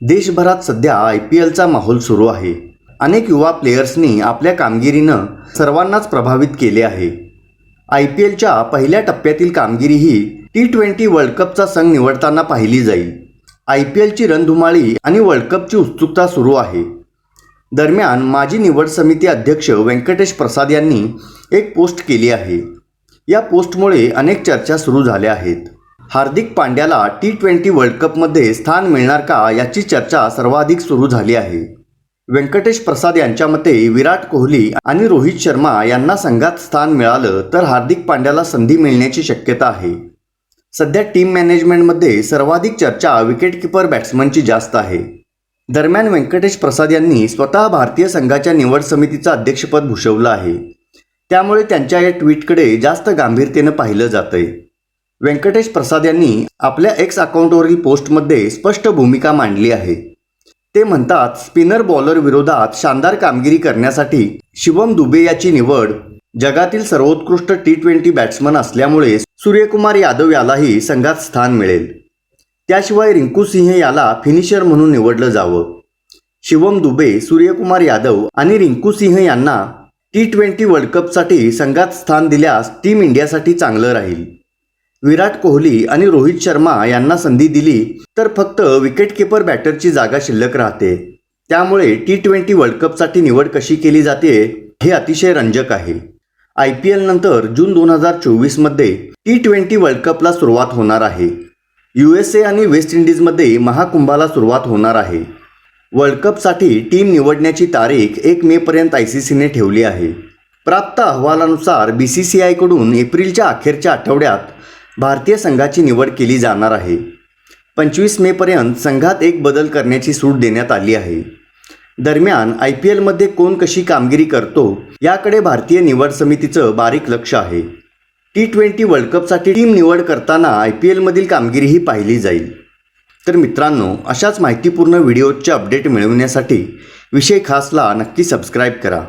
देशभरात सध्या I P एलचा माहोल सुरू आहे. अनेक युवा प्लेयर्सनी आपल्या कामगिरीनं सर्वांनाच प्रभावित केले आहे. आय पी एलच्या पहिल्या टप्प्यातील कामगिरी ही टी ट्वेंटी वर्ल्ड कपचा संघ निवडताना पाहिली जाईल आय पी एलची रणधुमाळी आणि वर्ल्ड कपची उत्सुकता सुरू आहे. दरम्यान माजी निवड समिती अध्यक्ष व्यंकटेश प्रसाद यांनी एक पोस्ट केली आहे. या पोस्टमुळे अनेक चर्चा सुरू झाल्या आहेत. हार्दिक पांड्याला टी ट्वेंटी वर्ल्ड कपमध्ये स्थान मिळणार का याची चर्चा सर्वाधिक सुरू झाली आहे. व्यंकटेश प्रसाद यांच्या मते विराट कोहली आणि रोहित शर्मा यांना संघात स्थान मिळालं तर हार्दिक पांड्याला संधी मिळण्याची शक्यता आहे. सध्या टीम मॅनेजमेंटमध्ये सर्वाधिक चर्चा विकेटकीपर बॅट्समनची जास्त आहे. दरम्यान व्यंकटेश प्रसाद यांनी स्वतः भारतीय संघाच्या निवड समितीचं अध्यक्षपद भूषवलं आहे. त्यामुळे त्यांच्या या ट्विटकडे जास्त गांभीरतेनं पाहिलं जातंय. व्यंकटेश प्रसाद यांनी आपल्या एक्स अकाउंटवरील पोस्टमध्ये स्पष्ट भूमिका मांडली आहे. ते म्हणतात स्पिनर बॉलर विरोधात शानदार कामगिरी करण्यासाठी शिवम दुबे याची निवड जगातील सर्वोत्कृष्ट टी ट्वेंटी बॅट्समन असल्यामुळे सूर्यकुमार यादव यालाही संघात स्थान मिळेल. त्याशिवाय रिंकू सिंह याला फिनिशर म्हणून निवडलं जावं. शिवम दुबे सूर्यकुमार यादव आणि रिंकू सिंह यांना टी ट्वेंटी वर्ल्ड कपसाठी संघात स्थान दिल्यास टीम इंडियासाठी चांगलं राहील. विराट कोहली आणि रोहित शर्मा यांना संधी दिली तर फक्त विकेटकीपर बॅटरची जागा शिल्लक राहते. त्यामुळे टी ट्वेंटी वर्ल्ड कपसाठी निवड कशी केली जाते हे अतिशय रंजक आहे. आय पी एल नंतर जून दोन हजार चोवीसमध्ये टी ट्वेंटी वर्ल्ड कपला सुरुवात होणार आहे. यू एस ए आणि वेस्ट इंडिजमध्ये महाकुंभाला सुरुवात होणार आहे. वर्ल्ड कपसाठी टीम निवडण्याची तारीख एक मेपर्यंत आय सी सीने ठेवली आहे. प्राप्त अहवालानुसार बी सी सी आयकडून एप्रिलच्या अखेरच्या आठवड्यात भारतीय संघाची निवड केली जाणार आहे. पंचवीस मेपर्यंत संघात एक बदल करण्याची सूट देण्यात आली आहे. दरम्यान आय पी एलमध्ये कोण कशी कामगिरी करतो याकडे भारतीय निवड समितीचं बारीक लक्ष आहे. टी ट्वेंटी वर्ल्ड कपसाठी टीम निवड करताना आय पी एलमधील कामगिरीही पाहिली जाईल. तर मित्रांनो अशाच माहितीपूर्ण व्हिडिओचे अपडेट मिळवण्यासाठी विषय खासला नक्की सबस्क्राईब करा.